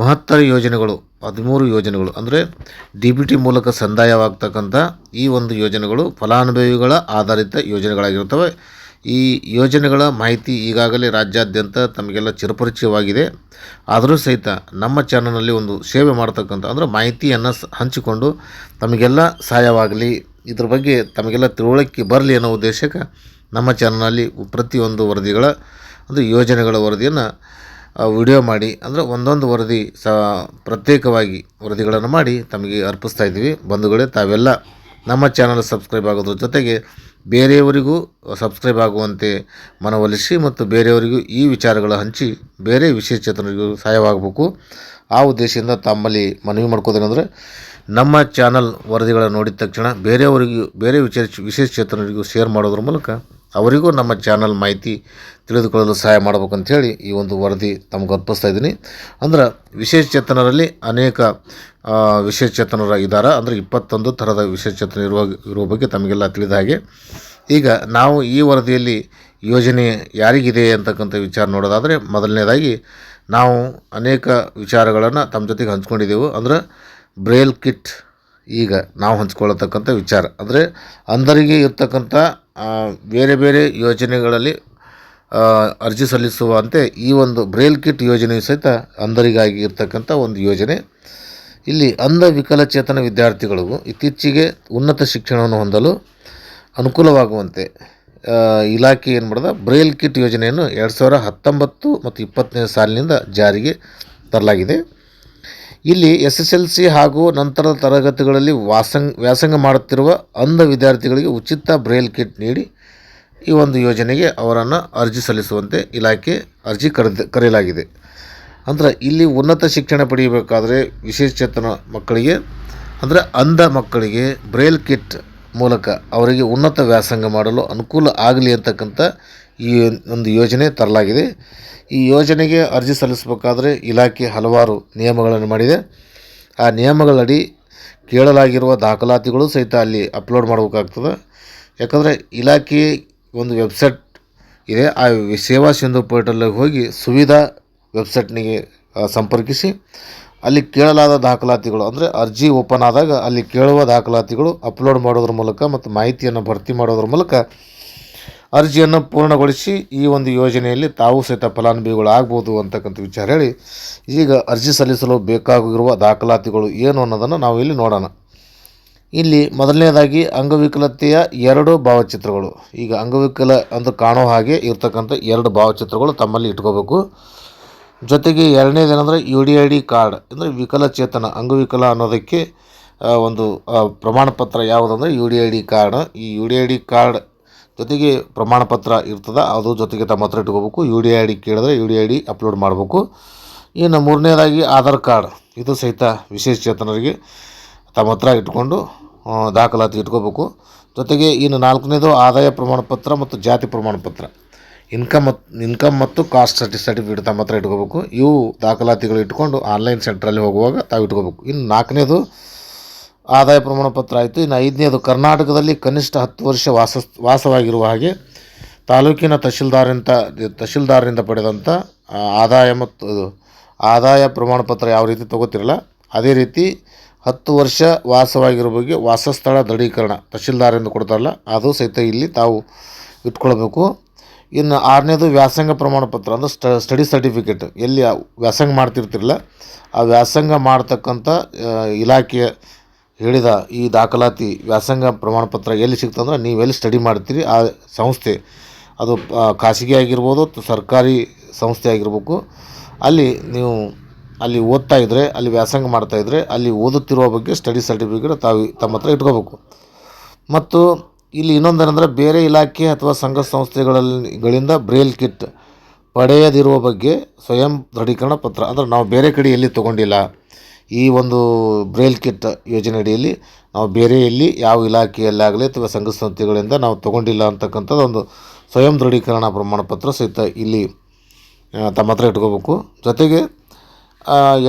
ಮಹತ್ತರ ಯೋಜನೆಗಳು, ಹದಿಮೂರು ಯೋಜನೆಗಳು, ಅಂದರೆ ಡಿ ಬಿ ಟಿ ಮೂಲಕ ಸಂದಾಯವಾಗ್ತಕ್ಕಂಥ ಈ ಒಂದು ಯೋಜನೆಗಳು ಫಲಾನುಭವಿಗಳ ಆಧಾರಿತ ಯೋಜನೆಗಳಾಗಿರ್ತವೆ ಈ ಯೋಜನೆಗಳ ಮಾಹಿತಿ ಈಗಾಗಲೇ ರಾಜ್ಯಾದ್ಯಂತ ತಮಗೆಲ್ಲ ಚಿರಪರಿಚಯವಾಗಿದೆ. ಆದರೂ ಸಹಿತ ನಮ್ಮ ಚಾನಲ್ನಲ್ಲಿ ಒಂದು ಸೇವೆ ಮಾಡ್ತಕ್ಕಂಥ, ಅಂದರೆ ಮಾಹಿತಿಯನ್ನು ಹಂಚಿಕೊಂಡು ತಮಗೆಲ್ಲ ಸಹಾಯವಾಗಲಿ, ಇದ್ರ ಬಗ್ಗೆ ತಮಗೆಲ್ಲ ತಿಳುವಳಿಕೆ ಬರಲಿ ಅನ್ನೋ ಉದ್ದೇಶಕ್ಕೆ ನಮ್ಮ ಚಾನಲ್ನಲ್ಲಿ ಪ್ರತಿಯೊಂದು ವರದಿಗಳ, ಅಂದರೆ ಯೋಜನೆಗಳ ವರದಿಯನ್ನು ವಿಡಿಯೋ ಮಾಡಿ, ಅಂದರೆ ಒಂದೊಂದು ವರದಿ ಸ ಪ್ರತ್ಯೇಕವಾಗಿ ವರದಿಗಳನ್ನು ಮಾಡಿ ತಮಗೆ ಅರ್ಪಿಸ್ತಾ ಇದ್ದೀವಿ. ಬಂಧುಗಳೇ, ತಾವೆಲ್ಲ ನಮ್ಮ ಚಾನಲ್ ಸಬ್ಸ್ಕ್ರೈಬ್ ಆಗೋದ್ರ ಜೊತೆಗೆ ಬೇರೆಯವರಿಗೂ ಸಬ್ಸ್ಕ್ರೈಬ್ ಆಗುವಂತೆ ಮನವೊಲಿಸಿ ಮತ್ತು ಬೇರೆಯವರಿಗೂ ಈ ವಿಚಾರಗಳ ಹಂಚಿ ಬೇರೆ ವಿಶೇಷಚೇತನರಿಗೂ ಸಹಾಯವಾಗಬೇಕು. ಆ ಉದ್ದೇಶದಿಂದ ತಮ್ಮಲ್ಲಿ ಮನವಿ ಮಾಡ್ಕೋದೇನೆಂದರೆ, ನಮ್ಮ ಚಾನಲ್ ವರದಿಗಳನ್ನು ನೋಡಿದ ತಕ್ಷಣ ಬೇರೆಯವರಿಗೂ, ಬೇರೆ ವಿಶೇಷ ವಿಶೇಷಚೇತನರಿಗೂ ಶೇರ್ ಮಾಡೋದ್ರ ಮೂಲಕ ಅವರಿಗೂ ನಮ್ಮ ಚಾನಲ್ ಮಾಹಿತಿ ತಿಳಿದುಕೊಳ್ಳಲು ಸಹಾಯ ಮಾಡಬೇಕು ಅಂಥೇಳಿ ಈ ಒಂದು ವರದಿ ತಮ್ಗೆ ಅರ್ಪಿಸ್ತಾ ಇದ್ದೀನಿ. ಅಂದ್ರೆ ವಿಶೇಷಚೇತನರಲ್ಲಿ ಅನೇಕ ಆ, ವಿಶೇಷಚೇತನರ ಇದ್ದಾರೆ ಅಂದರೆ ಇಪ್ಪತ್ತೊಂದು ಥರದ ವಿಶೇಷಚೇತನ ಇರುವ ಇರುವ ಬಗ್ಗೆ ತಮಗೆಲ್ಲ ತಿಳಿದ ಹಾಗೆ. ಈಗ ನಾವು ಈ ವರದಿಯಲ್ಲಿ ಯೋಜನೆ ಯಾರಿಗಿದೆ ಅಂತಕ್ಕಂಥ ವಿಚಾರ ನೋಡೋದಾದರೆ ಮೊದಲನೇದಾಗಿ ನಾವು ಅನೇಕ ವಿಚಾರಗಳನ್ನು ತಮ್ಮ ಜೊತೆಗೆ ಹಂಚ್ಕೊಂಡಿದ್ದೆವು ಅಂದ್ರೆ ಬ್ರೇಲ್ ಕಿಟ್ ಈಗ ನಾವು ಹಂಚ್ಕೊಳ್ಳತಕ್ಕಂಥ ವಿಚಾರ. ಅಂದರೆ ಅಂಧರಿಗೆ ಇರ್ತಕ್ಕಂಥ ಬೇರೆ ಬೇರೆ ಯೋಜನೆಗಳಲ್ಲಿ ಅರ್ಜಿ ಸಲ್ಲಿಸುವಂತೆ ಈ ಒಂದು ಬ್ರೇಲ್ ಕಿಟ್ ಯೋಜನೆಯು ಸಹಿತ ಅಂಧರಿಗಾಗಿ ಇರ್ತಕ್ಕಂಥ ಒಂದು ಯೋಜನೆ. ಇಲ್ಲಿ ಅಂಧ ವಿಕಲಚೇತನ ವಿದ್ಯಾರ್ಥಿಗಳಿಗೂ ಇತ್ತೀಚೆಗೆ ಉನ್ನತ ಶಿಕ್ಷಣವನ್ನು ಹೊಂದಲು ಅನುಕೂಲವಾಗುವಂತೆ ಇಲಾಖೆ ಏನು ಮಾಡಿದ, ಬ್ರೇಲ್ ಕಿಟ್ ಯೋಜನೆಯನ್ನು ಎರಡು ಸಾವಿರ ಹತ್ತೊಂಬತ್ತು ಮತ್ತು ಇಪ್ಪತ್ತನೇ ಸಾಲಿನಿಂದ ಜಾರಿಗೆ ತರಲಾಗಿದೆ. ಇಲ್ಲಿ ಎಸ್ ಎಸ್ ಎಲ್ ಸಿ ಹಾಗೂ ನಂತರದ ತರಗತಿಗಳಲ್ಲಿ ವಾಸಂಗ್ ವ್ಯಾಸಂಗ ಮಾಡುತ್ತಿರುವ ಅಂಧ ವಿದ್ಯಾರ್ಥಿಗಳಿಗೆ ಉಚಿತ ಬ್ರೇಲ್ ಕಿಟ್ ನೀಡಿ ಈ ಒಂದು ಯೋಜನೆಗೆ ಅವರನ್ನು ಅರ್ಜಿ ಸಲ್ಲಿಸುವಂತೆ ಇಲಾಖೆ ಅರ್ಜಿ ಕರೆದ, ಕರೆಯಲಾಗಿದೆ. ಅಂದರೆ ಇಲ್ಲಿ ಉನ್ನತ ಶಿಕ್ಷಣ ಪಡೆಯಬೇಕಾದರೆ ವಿಶೇಷಚೇತನ ಮಕ್ಕಳಿಗೆ, ಅಂದರೆ ಅಂಧ ಮಕ್ಕಳಿಗೆ ಬ್ರೇಲ್ ಕಿಟ್ ಮೂಲಕ ಅವರಿಗೆ ಉನ್ನತ ವ್ಯಾಸಂಗ ಮಾಡಲು ಅನುಕೂಲ ಆಗಲಿ ಅಂತಕ್ಕಂಥ ಈ ಒಂದು ಯೋಜನೆ ತರಲಾಗಿದೆ. ಈ ಯೋಜನೆಗೆ ಅರ್ಜಿ ಸಲ್ಲಿಸಬೇಕಾದ್ರೆ ಇಲಾಖೆ ಹಲವಾರು ನಿಯಮಗಳನ್ನು ಮಾಡಿದೆ. ಆ ನಿಯಮಗಳಡಿ ಕೇಳಲಾಗಿರುವ ದಾಖಲಾತಿಗಳು ಸಹಿತ ಅಲ್ಲಿ ಅಪ್ಲೋಡ್ ಮಾಡಬೇಕಾಗ್ತದೆ. ಯಾಕಂದರೆ ಇಲಾಖೆ ಒಂದು ವೆಬ್ಸೈಟ್ ಇದೆ. ಆ ಸೇವಾ ಸಿಂಧು ಪೋರ್ಟಲ್ಗೆ ಹೋಗಿ ಸುವಿಧಾ ವೆಬ್ಸೈಟ್ನಿಗೆ ಸಂಪರ್ಕಿಸಿ ಅಲ್ಲಿ ಕೇಳಲಾದ ದಾಖಲಾತಿಗಳು, ಅಂದರೆ ಅರ್ಜಿ ಓಪನ್ ಆದಾಗ ಅಲ್ಲಿ ಕೇಳುವ ದಾಖಲಾತಿಗಳು ಅಪ್ಲೋಡ್ ಮಾಡೋದ್ರ ಮೂಲಕ ಮತ್ತು ಮಾಹಿತಿಯನ್ನು ಭರ್ತಿ ಮಾಡೋದ್ರ ಮೂಲಕ ಅರ್ಜಿಯನ್ನು ಪೂರ್ಣಗೊಳಿಸಿ ಈ ಒಂದು ಯೋಜನೆಯಲ್ಲಿ ತಾವು ಸಹಿತ ಫಲಾನುಭವಿಗಳು ಆಗ್ಬೋದು ಅಂತಕ್ಕಂಥ ವಿಚಾರ ಹೇಳಿ, ಈಗ ಅರ್ಜಿ ಸಲ್ಲಿಸಲು ಬೇಕಾಗಿರುವ ದಾಖಲಾತಿಗಳು ಏನು ಅನ್ನೋದನ್ನು ನಾವು ಇಲ್ಲಿ ನೋಡೋಣ. ಇಲ್ಲಿ ಮೊದಲನೇದಾಗಿ ಅಂಗವಿಕಲತೆಯ ಎರಡು ಭಾವಚಿತ್ರಗಳು. ಈಗ ಅಂಗವಿಕಲ ಅಂತ ಕಾಣೋ ಹಾಗೆ ಇರ್ತಕ್ಕಂಥ ಎರಡು ಭಾವಚಿತ್ರಗಳು ತಮ್ಮಲ್ಲಿ ಇಟ್ಕೋಬೇಕು. ಜೊತೆಗೆ ಎರಡನೇದೇನೆಂದರೆ U D I D card, ಅಂದರೆ ವಿಕಲಚೇತನ, ಅಂಗವಿಕಲ ಅನ್ನೋದಕ್ಕೆ ಒಂದು ಪ್ರಮಾಣಪತ್ರ ಪ್ರಮಾಣ ಪತ್ರ ಯಾವುದಂದರೆ U D I D card. ಈ U D I D card ಜೊತೆಗೆ ಪ್ರಮಾಣ ಪತ್ರ ಇರ್ತದೆ, ಅದು ಜೊತೆಗೆ ತಮ್ಮ ಹತ್ರ ಇಟ್ಕೋಬೇಕು. ಯು ಡಿ ಐ ಡಿ ಕೇಳಿದ್ರೆ U D I D upload ಮಾಡಬೇಕು. ಇನ್ನು ಮೂರನೇದಾಗಿ ಆಧಾರ್ ಕಾರ್ಡ್, ಇದು ಸಹಿತ ವಿಶೇಷಚೇತನರಿಗೆ ತಮ್ಮ ಹತ್ರ ಇಟ್ಕೊಂಡು ದಾಖಲಾತಿ ಇಟ್ಕೋಬೇಕು. ಜೊತೆಗೆ ಇನ್ನು ನಾಲ್ಕನೇದು ಆದಾಯ ಪ್ರಮಾಣ ಪತ್ರ ಮತ್ತು ಜಾತಿ ಪ್ರಮಾಣ ಪತ್ರ ಇನ್ಕಮ್ ಮತ್ತು ಇನ್ಕಮ್ ಮತ್ತು ಕಾಸ್ಟ್ ಸರ್ಟಿ ಸರ್ಟಿಫಿಕೇಟ್ ತಮ್ಮ ಹತ್ರ ಇಟ್ಕೋಬೇಕು. ಇವು ದಾಖಲಾತಿಗಳು ಇಟ್ಕೊಂಡು ಆನ್ಲೈನ್ ಸೆಂಟ್ರಲ್ಲಿ ಹೋಗುವಾಗ ತಾವು ಇಟ್ಕೋಬೇಕು. ಇನ್ನು ನಾಲ್ಕನೇದು ಆದಾಯ ಪ್ರಮಾಣ ಪತ್ರ ಆಯಿತು. ಇನ್ನು ಐದನೇದು, ಕರ್ನಾಟಕದಲ್ಲಿ ಕನಿಷ್ಠ ಹತ್ತು ವರ್ಷ ವಾಸ, ವಾಸವಾಗಿರುವ ಹಾಗೆ ತಾಲೂಕಿನ ತಹಶೀಲ್ದಾರಿಂದ ತಹಶೀಲ್ದಾರರಿಂದ ಪಡೆದಂಥ ಆದಾಯ ಮತ್ತು ಆದಾಯ ಪ್ರಮಾಣ ಪತ್ರ ಯಾವ ರೀತಿ ತಗೋತಿರಲ್ಲ, ಅದೇ ರೀತಿ ಹತ್ತು ವರ್ಷ ವಾಸವಾಗಿರೋ ಬಗ್ಗೆ ವಾಸಸ್ಥಳ ದೃಢೀಕರಣ ತಹಶೀಲ್ದಾರರಿಂದ ಕೊಡ್ತಾರಲ್ಲ, ಅದು ಸಹಿತ ಇಲ್ಲಿ ತಾವು ಇಟ್ಕೊಳ್ಬೇಕು. ಇನ್ನು ಆರನೇದು, ವ್ಯಾಸಂಗ ಪ್ರಮಾಣ ಪತ್ರ ಅಂದರೆ ಸ್ಟ, ಸ್ಟಡಿ ಸರ್ಟಿಫಿಕೇಟ್. ಎಲ್ಲಿ ವ್ಯಾಸಂಗ ಮಾಡ್ತಿರ್ತಿರಲ್ಲ, ಆ ವ್ಯಾಸಂಗ ಮಾಡ್ತಕ್ಕಂಥ ಇಲಾಖೆಯ ಹೇಳಿದ ಈ ದಾಖಲಾತಿ ವ್ಯಾಸಂಗ ಪ್ರಮಾಣಪತ್ರ ಎಲ್ಲಿ ಸಿಗ್ತಂದ್ರೆ ನೀವು ಎಲ್ಲಿ ಸ್ಟಡಿ ಮಾಡ್ತೀರಿ ಆ ಸಂಸ್ಥೆ. ಅದು ಖಾಸಗಿ ಆಗಿರ್ಬೋದು ಸರ್ಕಾರಿ ಸಂಸ್ಥೆ ಆಗಿರ್ಬೇಕು. ಅಲ್ಲಿ ನೀವು ಅಲ್ಲಿ ಓದ್ತಾ ಇದ್ದರೆ ಅಲ್ಲಿ ವ್ಯಾಸಂಗ ಮಾಡ್ತಾ ಇದ್ದರೆ ಅಲ್ಲಿ ಓದುತ್ತಿರುವ ಬಗ್ಗೆ ಸ್ಟಡಿ ಸರ್ಟಿಫಿಕೇಟ್ ತಾವು ತಮ್ಮ ಹತ್ರ ಇಟ್ಕೋಬೇಕು. ಮತ್ತು ಇಲ್ಲಿ ಇನ್ನೊಂದೇನೆಂದರೆ ಬೇರೆ ಇಲಾಖೆ ಅಥವಾ ಸಂಘ ಸಂಸ್ಥೆಗಳಲ್ಲಿಗಳಿಂದ ಬ್ರೇಲ್ ಕಿಟ್ ಪಡೆಯದಿರುವ ಬಗ್ಗೆ ಸ್ವಯಂ ದೃಢೀಕರಣ ಪತ್ರ. ಅಂದರೆ ನಾವು ಬೇರೆ ಕಡೆ ಎಲ್ಲಿ ತೊಗೊಂಡಿಲ್ಲ. ಈ ಒಂದು ಬ್ರೇಲ್ ಕಿಟ್ ಯೋಜನೆ ಅಡಿಯಲ್ಲಿ ನಾವು ಬೇರೆ ಎಲ್ಲಿ ಯಾವ ಇಲಾಖೆಯಲ್ಲಾಗಲಿ ಅಥವಾ ಸಂಘ ಸಂಸ್ಥೆಗಳಿಂದ ನಾವು ತೊಗೊಂಡಿಲ್ಲ ಅಂತಕ್ಕಂಥದ್ದು ಒಂದು ಸ್ವಯಂ ದೃಢೀಕರಣ ಪ್ರಮಾಣ ಪತ್ರ ಸಹಿತ ಇಲ್ಲಿ ತಮ್ಮ ಹತ್ರ ಇಟ್ಕೋಬೇಕು. ಜೊತೆಗೆ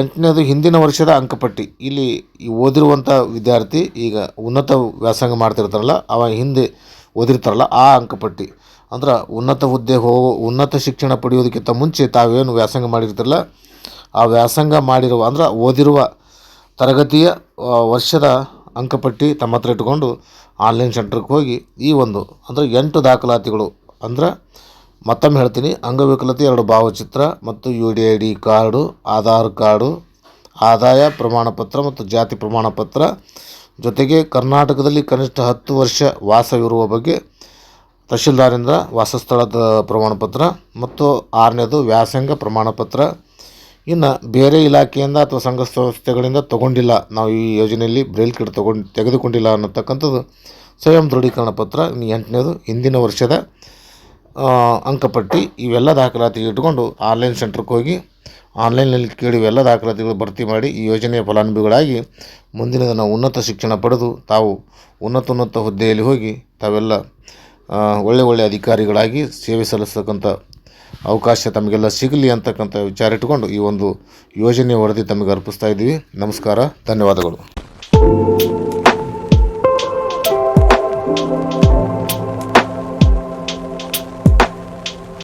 ಎಂಟನೇದು ಹಿಂದಿನ ವರ್ಷದ ಅಂಕಪಟ್ಟಿ. ಇಲ್ಲಿ ಓದಿರುವಂಥ ವಿದ್ಯಾರ್ಥಿ ಈಗ ಉನ್ನತ ವ್ಯಾಸಂಗ ಮಾಡ್ತಿರ್ತಾರಲ್ಲ, ಅವ ಹಿಂದೆ ಓದಿರ್ತಾರಲ್ಲ ಆ ಅಂಕಪಟ್ಟಿ. ಅಂದ್ರೆ ಉನ್ನತ ಹುದ್ದೆ ಹೋಗೋ, ಉನ್ನತ ಶಿಕ್ಷಣ ಪಡೆಯೋದಕ್ಕಿಂತ ಮುಂಚೆ ತಾವೇನು ವ್ಯಾಸಂಗ ಮಾಡಿರ್ತಾರಲ್ಲ ಆ ವ್ಯಾಸಂಗ ಮಾಡಿರುವ, ಅಂದ್ರೆ ಓದಿರುವ ತರಗತಿಯ ವರ್ಷದ ಅಂಕಪಟ್ಟಿ ತಮ್ಮ ಹತ್ರ ಇಟ್ಕೊಂಡು ಆನ್ಲೈನ್ ಸೆಂಟ್ರಿಗೆ ಹೋಗಿ ಈ ಒಂದು, ಅಂದರೆ ಎಂಟು ದಾಖಲಾತಿಗಳು, ಅಂದ್ರೆ ಮತ್ತೊಮ್ಮೆ ಹೇಳ್ತೀನಿ, ಅಂಗವಿಕಲತೆ ಎರಡು ಭಾವಚಿತ್ರ ಮತ್ತು U D I D card, Aadhaar card, ಆದಾಯ ಪ್ರಮಾಣ ಪತ್ರ ಮತ್ತು ಜಾತಿ ಪ್ರಮಾಣಪತ್ರ. ಜೊತೆಗೆ ಕರ್ನಾಟಕದಲ್ಲಿ ಕನಿಷ್ಠ ಹತ್ತು ವರ್ಷ ವಾಸವಿರುವ ಬಗ್ಗೆ ತಹಶೀಲ್ದಾರಿಂದ ವಾಸಸ್ಥಳದ ಪ್ರಮಾಣಪತ್ರ ಮತ್ತು ಆರನೇದು ವ್ಯಾಸಂಗ ಪ್ರಮಾಣ ಪತ್ರ ಇನ್ನು ಬೇರೆ ಇಲಾಖೆಯಿಂದ ಅಥವಾ ಸಂಘ ಸಂಸ್ಥೆಗಳಿಂದ ತಗೊಂಡಿಲ್ಲ. ನಾವು ಈ ಯೋಜನೆಯಲ್ಲಿ ಬ್ರೈಲ್ ಕಿಟ್ ತಗೊಂಡು ತೆಗೆದುಕೊಂಡಿಲ್ಲ ಅನ್ನತಕ್ಕಂಥದ್ದು ಸ್ವಯಂ ದೃಢೀಕರಣ ಪತ್ರ. ಎಂಟನೇದು, ಹಿಂದಿನ ವರ್ಷದ ಅಂಕಪಟ್ಟಿ. ಇವೆಲ್ಲ ದಾಖಲಾತಿ ಇಟ್ಕೊಂಡು ಆನ್ಲೈನ್ ಸೆಂಟ್ರಿಗೆ ಹೋಗಿ ಆನ್ಲೈನಲ್ಲಿ ಕೇಳಿ ಇವೆಲ್ಲ ದಾಖಲಾತಿಗಳು ಭರ್ತಿ ಮಾಡಿ ಈ ಯೋಜನೆಯ ಫಲಾನುಭವಿಗಳಾಗಿ ಮುಂದಿನ ದಿನ ಉನ್ನತ ಶಿಕ್ಷಣ ಪಡೆದು ತಾವು ಉನ್ನತ ಉನ್ನತ ಹುದ್ದೆಯಲ್ಲಿ ಹೋಗಿ ತಾವೆಲ್ಲ ಒಳ್ಳೆ ಒಳ್ಳೆ ಅಧಿಕಾರಿಗಳಾಗಿ ಸೇವೆ ಸಲ್ಲಿಸ್ತಕ್ಕಂಥ ಅವಕಾಶ ತಮಗೆಲ್ಲ ಸಿಗಲಿ ಅಂತಕ್ಕಂಥ ವಿಚಾರ ಇಟ್ಟುಕೊಂಡು ಈ ಒಂದು ಯೋಜನೆ ವರದಿ ತಮಗೆ ಅರ್ಪಿಸ್ತಾ ಇದ್ದೀವಿ. ನಮಸ್ಕಾರ, ಧನ್ಯವಾದಗಳು.